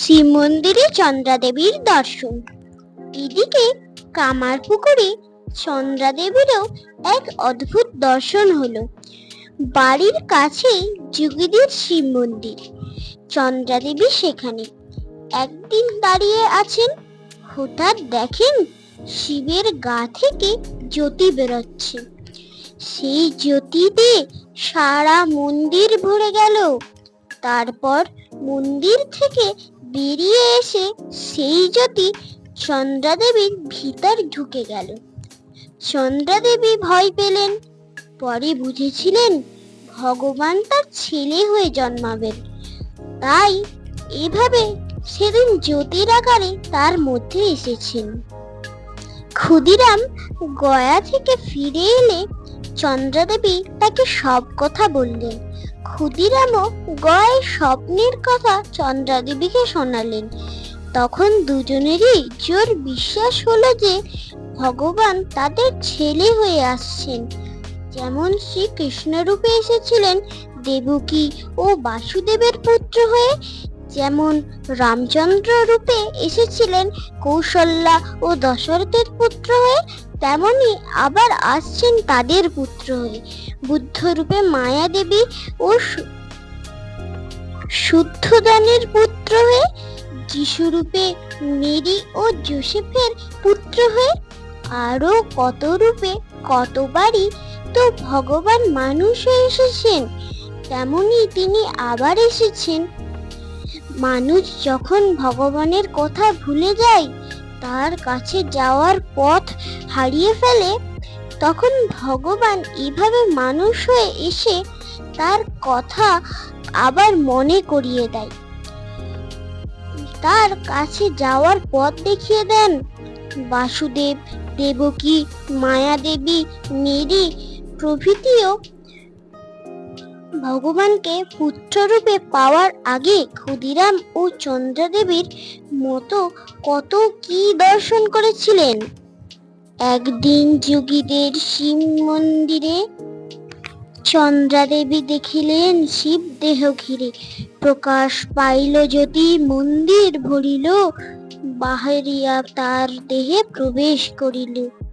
শিব মন্দিরে চন্দ্রাদেবীর দর্শন। এদিকে কামার পুকুরে চন্দ্রাদেবীরও এক অদ্ভুত দর্শন হলো। বাড়ির কাছেই যুগিদের শিব মন্দির চন্দ্রাদেবী সেখানে। একদিন দাঁড়িয়ে আছেন, হঠাৎ দেখেন শিবের গা থেকে জ্যোতি বেরোচ্ছে। সেই জ্যোতিতে সারা মন্দির ভরে গেল। তারপর মন্দির থেকে বেরিয়ে এসে সেই জ্যোতি চন্দ্রাদেবীর ভিতর ঢুকে গেল। চন্দ্রাদেবী ভয় পেলেন। পরে বুঝেছিলেন ভগবান তার ছেলে হয়ে জন্মাবেন। তাই এভাবে সেদিন জ্যোতির আকারে তার মধ্যে এসেছেন। ক্ষুদিরাম গয়া থেকে ফিরে এলে চন্দ্রাদেবী তাকে সব কথা বললেন। ক্ষুদিরামও গয়ায় স্বপ্নের কথা চন্দ্রাদেবীকে শোনালেন। তখন দুজনেরই জোর বিশ্বাস হলো যে ভগবান তাদের ছেলে হয়ে আসছেন। যেমন শ্রী কৃষ্ণ রূপে এসেছিলেন দেবকী ও বাসুদেবের পুত্র হয়ে, যেমন রামচন্দ্র রূপে এসেছিলেন কৌশল্যা ও দশরথের পুত্র হয়ে তেমনি আবার আসছেন তাদের পুত্র হয়ে। বুদ্ধ রূপে মায়া দেবী ও শুদ্ধদানের পুত্র হয়ে যিশু রূপে মেরি ও জোসেফের পুত্র হয়ে আরও কত রূপে কতবারই তো ভগবান মানুষ হয়ে এসেছেন, তেমনি তিনি আবার এসেছেন। মানুষ যখন ভগবানের কথা ভুলে যায়, তার কাছে যাওয়ার পথ হারিয়ে ফেলে, তখন ভগবান এভাবে মানুষ হয়ে এসে তার কথা আবার মনে করিয়ে দেয়। তার কাছে যাওয়ার পথ দেখিয়ে দেন। বাসুদেব, দেবকী, মায়াদেবী মেরি প্রভৃতিও ভগবানকে পুত্ররূপে পাওয়ার আগে ক্ষুদিরাম ও চন্দ্রাদেবীর মতো কত কি দর্শন করেছিলেন। একদিন যোগীদের শিব মন্দিরে চন্দ্রাদেবী দেখিলেন শিব দেহ ঘিরে। প্রকাশ পাইল যদি, মন্দির ভরিল, বাহারিয়া তার দেহে প্রবেশ করিল।